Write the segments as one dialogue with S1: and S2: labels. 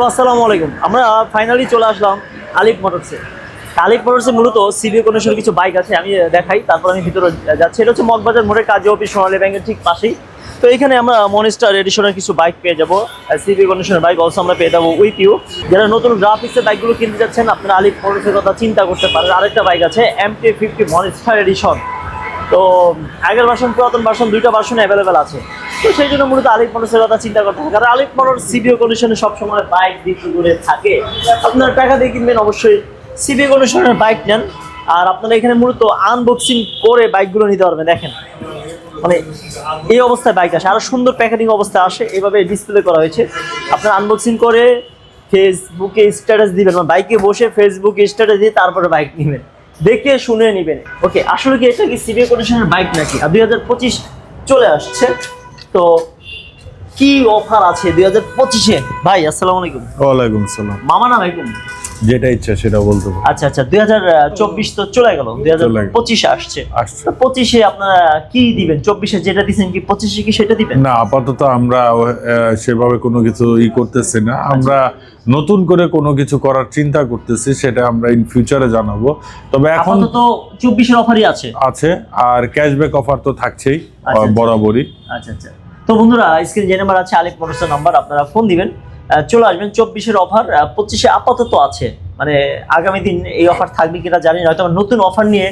S1: তো আসসালামু আলাইকুম। আমরা ফাইনালি চলে আসলাম আলিফ মোটরসে আলিফ মোটরসে মূলত সিবি কন্ডিশনের কিছু বাইক আছে, আমি দেখাই, তারপর আমি ভিতরে যাচ্ছি। এটা হচ্ছে মগবাজার মোড়ে কাজী অফিস, সোনালী ব্যাংকের ঠিক পাশেই। তো এখানে আমরা মনিস্টার এডিশনের কিছু বাইক পেয়ে যাব। সিবি কন্ডিশনের বাইক অলসো আমরা পেয়ে যাব ইউ যারা নতুন গ্রাফিক্সের বাইকগুলো কিনতে যাচ্ছেন, আপনারা আলিফ মোটরসের কথা চিন্তা করতে পারেন। আরেকটা বাইক আছে M T fifty monster edition তো আগের ভার্সন পুরাতন ভার্সন দুইটা ভার্সন অ্যাভেলেবেল আছে। তো সেই জন্য মূলত আলিফ মোটরসের কথা চিন্তা করতে হবে কারণ আলিফ মোটর সিবিও কন্ডিশনে সবসময় বাইক বিক্রি করে থাকে। আপনার টাকা দিয়ে কিনবেন অবশ্যই সিবিও কন্ডিশনের বাইক নেন। আর আপনারা এখানে মূলত আনবক্সিং করে বাইকগুলো নিতে পারবেন, দেখেন। মানে এই অবস্থায় বাইক আসে। আরও সুন্দর প্যাকেটিং অবস্থায় আসে। এভাবে ডিসপ্লে করা হয়েছে। আপনার আনবক্সিং করে ফেসবুকে স্ট্যাটাস দিবেন মানে বাইকে বসে ফেসবুকে স্ট্যাটাস দিয়ে তারপরে বাইক নেবেন। দেখে শুনে নেবেন। ওকে আসলে কি এটা কি সিবিএ কন্ডিশনের বাইক নাকি? আর দুই হাজার পঁচিশ চলে আসছে। তো কি অফার আছে দুই হাজার পঁচিশে? ভাই আসসালামু আলাইকুম।
S2: ওয়ালাইকুম আসসালাম।
S1: মামা না ভাই কোন
S2: যেটা ইচ্ছা সেটা বলতে পারো।
S1: আচ্ছা আচ্ছা দুই হাজার চব্বিশ তো চলে গেল দুই হাজার পঁচিশে আসছে। তো পঁচিশে আপনারা কি দিবেন? চব্বিশে যেটা দিচ্ছেন কি পঁচিশে কি সেটা দিবেন?
S2: না আপাতত আমরা সেভাবে কোনো কিছু ই করতেছি না। আমরা নতুন করে কোনো কিছু করার চিন্তা করতেছি সেটা আমরা ইন ফিউচারে জানাব। তবে এখন
S1: তো চব্বিশের অফারই আছে।
S2: আছে আর ক্যাশব্যাক অফার তো থাকছেই
S1: আচ্ছা, আচ্ছা।
S2: বরাবরই।
S1: আচ্ছা আচ্ছা। তো বন্ধুরা স্ক্রিন যে নাম্বার আছে আলিফ মোটরসের নাম্বার আপনারা ফোন দিবেন। চলে আসবেন। চব্বিশের অফার পঁচিশে আপাতত আছে। মানে আগামী দিন এই অফার থাকবে কিনা জানি না। হয়তো নতুন অফার নিয়ে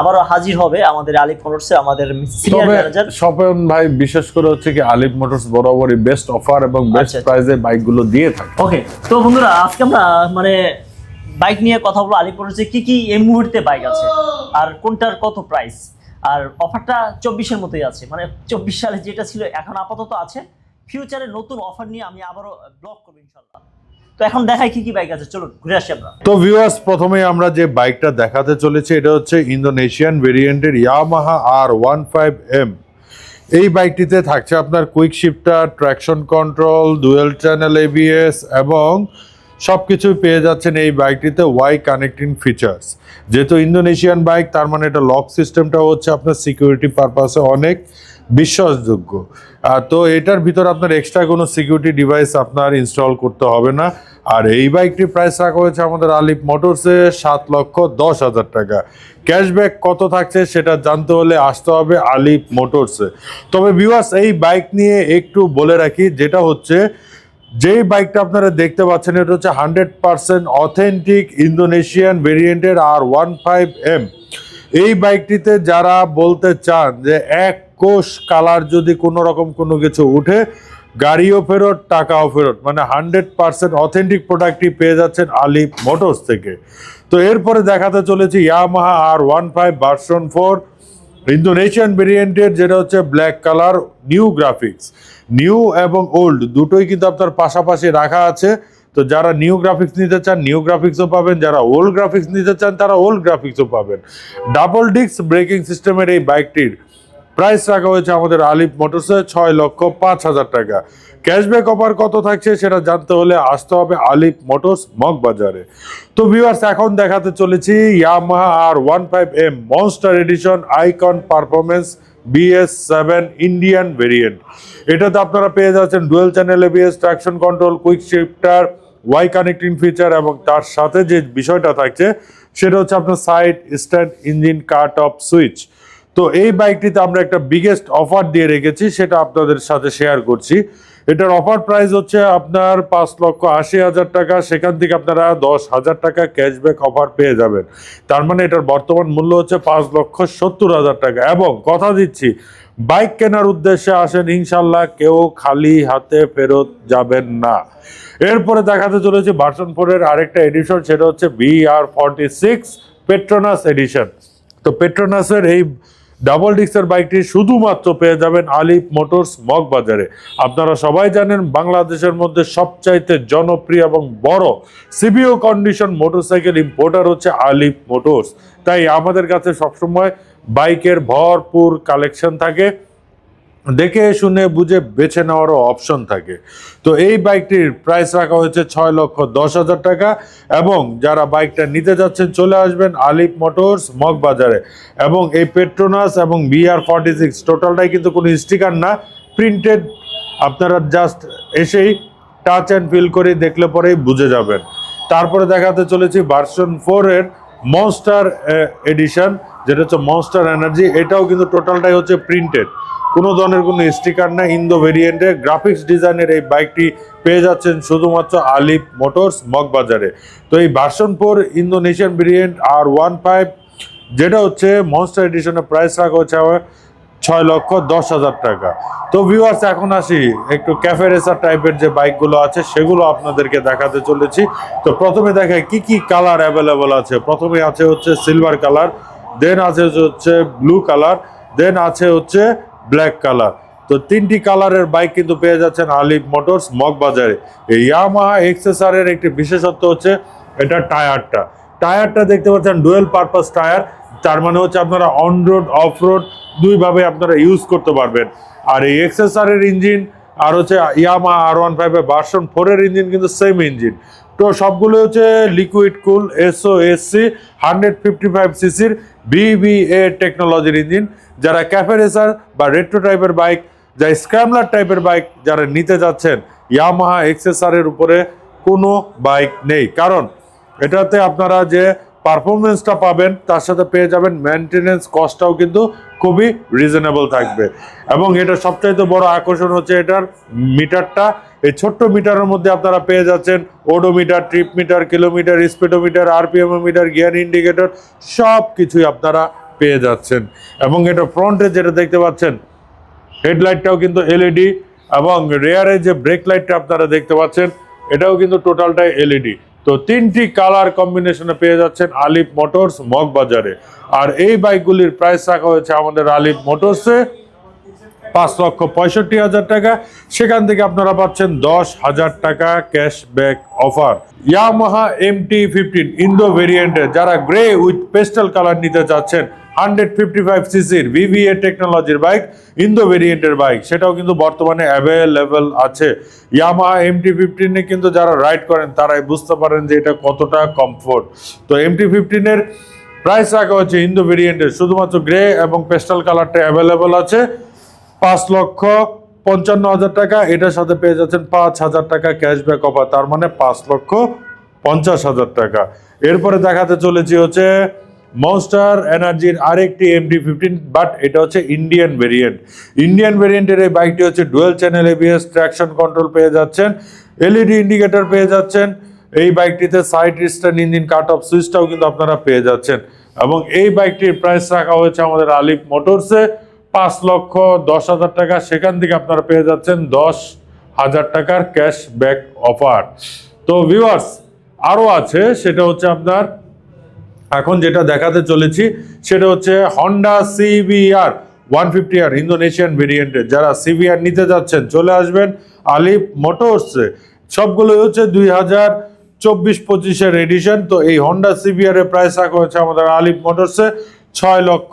S1: আবারও হাজির হবে আমাদের আলিফ মোটরসে আমাদের সিনিয়র ম্যানেজার
S2: স্বপন ভাই বিশেষ করে হচ্ছে কি আলিফ মোটরস বরাবরই বেস্ট অফার এবং বেস্ট। প্রাইসে বাইকগুলো দিয়ে থাকে।
S1: ওকে তো বন্ধুরা আজকে আমরা মানে বাইক নিয়ে কথা বলব আলিফ মোটরসে কি কি এই মুহূর্তে বাইক আছে আর কোনটার কত প্রাইস আর অফারটা চব্বিশের মতোই আছে। মানে চব্বিশ সালে যেটা ছিল এখন আপাতত আছে। ফিউচারে নতুন অফার নিয়ে আমি আবারও ব্লগ করব ইনশাল্লাহ তো এখন দেখাই কি কি বাইক আছে। চলুন, ঘুরে আসি আমরা।
S2: তো ভিউয়ার্স প্রথমে আমরা যে বাইকটা দেখাতে চলেছি, এটা হচ্ছে ইন্দোনেশিয়ান ভেরিয়েন্টের Yamaha R one five M এই বাইকটিতে থাকছে আপনার quick shifter traction control dual channel ABS এবং সব কিছুই পেয়ে যাচ্ছেন এই বাইকটিতে ওয়াই কানেক্টিং ফিচার্স যেহেতু ইন্দোনেশিয়ান বাইক তার মানে এটা লক সিস্টেমটা হচ্ছে আপনার সিকিউরিটি পারপাসে অনেক। বিশ্বাসযোগ্য। তো এটার ভিতর আপনার এক্সট্রা কোনো সিকিউরিটি ডিভাইস আপনার ইনস্টল করতে হবে না। আর এই বাইকটির প্রাইস রাখা হয়েছে আমাদের আলিফ মোটরসে সাত লক্ষ দশ হাজার টাকা। ক্যাশব্যাক কত থাকছে সেটা জানতে হলে আসতে হবে আলিফ মোটরসে তবে ভিউয়ার্স এই বাইক নিয়ে একটু বলে রাখি, যেটা হচ্ছে যেই বাইকটা আপনারা দেখতে পাচ্ছেন, এটা হচ্ছে হান্ড্রেড পার্সেন্ট অথেন্টিক ইন্দোনেশিয়ান ভেরিয়েন্টের আর ওয়ান ফাইভ এম এই বাইকটিতে যারা বলতে চান যে এক কোষ কালার যদি কোনো রকম কোনো কিছু উঠে, গাড়িও ফেরত, টাকাও ফেরত মানে হান্ড্রেড পার্সেন্ট অথেন্টিক প্রোডাক্টটি পেয়ে যাচ্ছেন আলিফ মোটরস থেকে। তো এরপরে দেখাতে চলেছি Yamaha R one five version four, Indonesian ভেরিয়েন্টের, যেটা হচ্ছে black colour, new graphics. New এবং ওল্ড, দুটোই কিন্তু আপনার পাশাপাশি রাখা আছে। তো যারা নিউ গ্রাফিক্স নিতে চান নিউ গ্রাফিক্সও পাবেন। যারা ওল্ড গ্রাফিক্স নিতে চান, তারা ওল্ড গ্রাফিক্সও পাবেন। ডাবল ডিস্ক ব্রেকিং সিস্টেমের এই বাইকটির প্রাইস রাখা হয়েছে আমাদের আলিফ মোটরসে ছয় লক্ষ পাঁচ হাজার টাকা। ক্যাশব্যাক অফার কত থাকছে সেটা জানতে হলে আসতে হবে আলিফ মোটরস মগবাজারে। তো ভিউয়ার্স এখন দেখাতে চলেছি Yamaha R one five M monster edition icon performance BS seven Indian variant এটাতে আপনারা পেয়ে যাচ্ছেন dual channel ABS traction control quick shifter Y connecting feature এবং তার সাথে যে বিষয়টা থাকছে, সেটা হচ্ছে আপনার side stand engine cut off switch তো এই বাইকটিতে আমরা একটা বিগেস্ট অফার দিয়ে রেখেছি, সেটা আপনাদের সাথে শেয়ার করছি। এটার অফার প্রাইস হচ্ছে আপনার পাঁচ লক্ষ আশি হাজার টাকা, সেখান থেকে আপনারা দশ হাজার টাকা ক্যাশব্যাক অফার পেয়ে যাবেন। তার মানে এটার বর্তমান মূল্য হচ্ছে পাঁচ লক্ষ সত্তর হাজার টাকা। এবং কথা দিচ্ছি, বাইক কেনার উদ্দেশ্যে আসেন ইনশাল্লাহ কেউ খালি হাতে ফেরত যাবেন না। এরপরে দেখাতে চলেছে ভার্সন ফোরের আরেকটা এডিশন সেটা হচ্ছে B R forty six Petronas edition তো পেট্রোনাসের এই ডাবল ডিস্কের বাইকটি শুধুমাত্র পেয়ে যাবেন আলিফ মোটরস মগবাজারে। আপনারা সবাই জানেন বাংলাদেশের মধ্যে সবচাইতে জনপ্রিয় এবং বড় সিবিও কন্ডিশন মোটরসাইকেল ইম্পোর্টার হচ্ছে আলিফ মোটরস। তাই আমাদের কাছে সবসময় বাইকের ভরপুর কালেকশন থাকে। দেখে শুনে বুঝে বেছে নেওয়ারও অপশন থাকে। তো এই বাইকটির প্রাইস রাখা হয়েছে ছয় লক্ষ দশ হাজার টাকা এবং যারা বাইকটা নিতে যাচ্ছেন, চলে আসবেন আলিফ মোটরস মগবাজারে। এবং এই পেট্রোনাস এবং বিআর ফর্টি সিক্স টোটালটাই কিন্তু কোনো স্টিকার না প্রিন্টেড আপনারা জাস্ট এসেই টাচ অ্যান্ড ফিল করে দেখলে পরেই বুঝে যাবেন। তারপরে দেখাতে চলেছি ভার্সন ফোর এর মনস্টার এডিশন যেটা হচ্ছে মনস্টার এনার্জি এটাও কিন্তু টোটালটাই হচ্ছে প্রিন্টেড কোনো ধরনের কোনো স্টিকার না ইন্দো ভেরিয়েন্টে গ্রাফিক্স ডিজাইনের এই বাইকটি পেয়ে যাচ্ছেন শুধুমাত্র আলিফ মোটরস মগবাজারে। তো এই version four Indonesian variant R one five যেটা হচ্ছে মনস্টার এডিশনের প্রাইস রাখা হচ্ছে ছয় লক্ষ দশ হাজার টাকা। তো ভিউয়ার্স এখন আসি একটু ক্যাফে রেসার টাইপের যে বাইকগুলো আছে, সেগুলো আপনাদেরকে দেখাতে চলেছি। তো প্রথমে দেখায় কি কি কালার অ্যাভেলেবল আছে। প্রথমে আছে হচ্ছে সিলভার কালার দেন আছে হচ্ছে ব্লু কালার দেন আছে হচ্ছে ব্ল্যাক কালার তো তিনটি কালারের বাইক কিন্তু পেয়ে যাচ্ছেন আলিফ মোটরস মগবাজারে। এই ইয়ামাহা এক্সেসার এর একটি বিশেষত্ব হচ্ছে এটা টায়ারটা। টায়ারটা দেখতে পাচ্ছেন ডুয়েল পারপাস টায়ার, তার মানে হচ্ছে আপনারা অন রোড অফ রোড দুইভাবে আপনারা ইউজ করতে পারবেন। আর এই এক্সএসআর এর ইঞ্জিন আর হচ্ছে ইয়ামা আর ওয়ান ফাইভের ভার্সন ফোরের ইঞ্জিন কিন্তু সেম ইঞ্জিন তো সবগুলো হচ্ছে liquid cool SO SC hundred fifty five সিসির বিবিএ টেকনোলজির ইঞ্জিন যারা ক্যাফে রেসার বা রেট্রো টাইপের বাইক যা স্ক্র্যামলার টাইপের বাইক যারা নিতে যাচ্ছেন, ইয়ামাহা এক্সেসারের উপরে কোনো বাইক নেই। কারণ এটাতে আপনারা যে পারফরমেন্সটা পাবেন, তার সাথে পেয়ে যাবেন মেনটেনেন্স কস্টটাও কিন্তু খুবই রিজনেবল থাকবে। এবং এটা সবচাইতে বড় আকর্ষণ হচ্ছে এটার মিটারটা। এই ছোট্ট মিটারের মধ্যে আপনারা পেয়ে যাচ্ছেন odometer trip meter kilometre speedometer RPM meter gear indicator সব কিছুই আপনারা পেয়ে যাচ্ছেন। এবং এটা ফ্রন্টে যেটা দেখতে পাচ্ছেন হেডলাইটটাও কিন্তু এলইডি এবং রেয়ারে যে ব্রেক লাইটটা আপনারা দেখতে পাচ্ছেন, এটাও কিন্তু টোটালটাই এলইডি তো তিনটি কালার কম্বিনেশনে পেয়ে যাচ্ছেন আলিফ মোটরস মগবাজারে। আর এই বাইকগুলির প্রাইস রাখা হয়েছে আমাদের আলিফ মোটরসে পাঁচ লক্ষ পঁয়ষট্টি হাজার টাকা। সেখান থেকে আপনারা পাচ্ছেন দশ হাজার টাকা cashback offer Yamaha M T fifteen Indo ভেরিয়েন্টের যারা গ্রে উইথ পেস্টাল কালার নিতে চাচ্ছেন হান্ড্রেড ফিফটি ফাইভ সিসির ভিভিএ টেকনোলজির বাইক ইন্দো ভেরিয়েন্টের বাইক সেটাও কিন্তু বর্তমানে অ্যাভেলেবেল আছে। ইয়ামাহা এম টি ফিফটিনে কিন্তু যারা রাইড করেন, তারাই বুঝতে পারেন যে এটা কতটা কমফোর্ট তো এম টি ফিফটিনের প্রাইস রাখা হচ্ছে ইন্দো ভেরিয়েন্টের শুধুমাত্র গ্রে এবং পেস্টাল কালারটা অ্যাভেলেবল আছে। পাঁচ লক্ষ পঞ্চান্ন হাজার টাকা। এটার সাথে পেয়ে যাচ্ছেন পাঁচ হাজার টাকা ক্যাশব্যাক অফার তার মানে পাঁচ লক্ষ পঞ্চাশ হাজার টাকা। এরপরে দেখাতে চলেছি হচ্ছে মনস্টার এনার্জির আরেকটি এমডি ফিফটিন বাট এটা হচ্ছে ইন্ডিয়ান ভেরিয়েন্ট ইন্ডিয়ান ভেরিয়েন্টের এই বাইকটি হচ্ছে dual channel ABS traction control পেয়ে যাচ্ছেন। এলইডি ইন্ডিকেটর পেয়ে যাচ্ছেন। এই বাইকটিতে সাইড রিস্টার্ন ইঞ্জিন কাট অফ সুইচটাও কিন্তু আপনারা পেয়ে যাচ্ছেন। এবং এই বাইকটির প্রাইস রাখা হয়েছে আমাদের আলিফ মোটরসে পাঁচ লক্ষ দশ হাজার টাকা। সেখান থেকে আপনারা পেয়ে যাচ্ছেন দশ হাজার টাকার ক্যাশ ব্যাক অফার। তো ভিউয়ার্স আরও আছে, সেটা হচ্ছে আপনার, এখন যেটা দেখাতে চলেছি, সেটা হচ্ছে Honda CBR one fifty R Indonesian ভেরিয়েন্টের যারা সিবিআর নিতে যাচ্ছেন, চলে আসবেন আলিফ মোটরসে সবগুলোই হচ্ছে দুই হাজার চব্বিশ পঁচিশের এডিশন তো এই হন্ডা সিবিআর এর প্রাইস রাখা হচ্ছে আমাদের আলিফ মোটরসে ছয় লক্ষ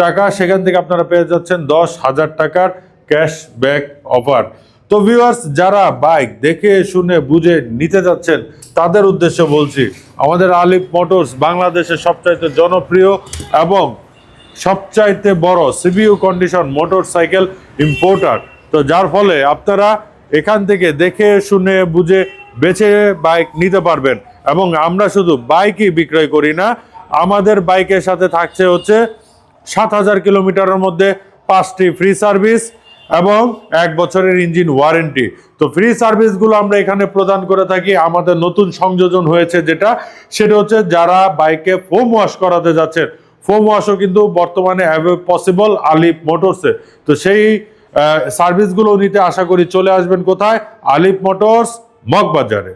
S2: টাকা, সেখান থেকে আপনারা পেয়ে যাচ্ছেন দশ হাজার টাকার ক্যাশ ব্যাক অফার। তো ভিউয়ার্স যারা বাইক দেখে, শুনে, বুঝে নিতে যাচ্ছেন, তাদের উদ্দেশ্যে বলছি, আমাদের আলিফ মোটরস বাংলাদেশের সবচাইতে জনপ্রিয় এবং সবচাইতে বড় CBU condition motorcycle importer তো যার ফলে আপনারা এখান থেকে দেখে, শুনে, বুঝে, বেছে বাইক নিতে পারবেন। এবং আমরা শুধু বাইকই বিক্রয় করি না আমাদের বাইকের সাথে থাকছে হচ্ছে সাত হাজার কিলোমিটারের মধ্যে পাঁচটি ফ্রি সার্ভিস এবং এক বছরের ইঞ্জিন ওয়ারেন্টি তো ফ্রি সার্ভিসগুলো আমরা এখানে প্রদান করে থাকি। আমাদের নতুন সংযোজন হয়েছে যেটা, সেটা হচ্ছে যারা বাইকে ফোম ওয়াশ করাতে যাচ্ছেন। ফোম ওয়াশও কিন্তু বর্তমানে পসিবল আলিফ মোটরসে তো সেই সার্ভিসগুলো নিতে আশা করি চলে আসবেন কোথায়? আলিফ মোটরস মগবাজারে।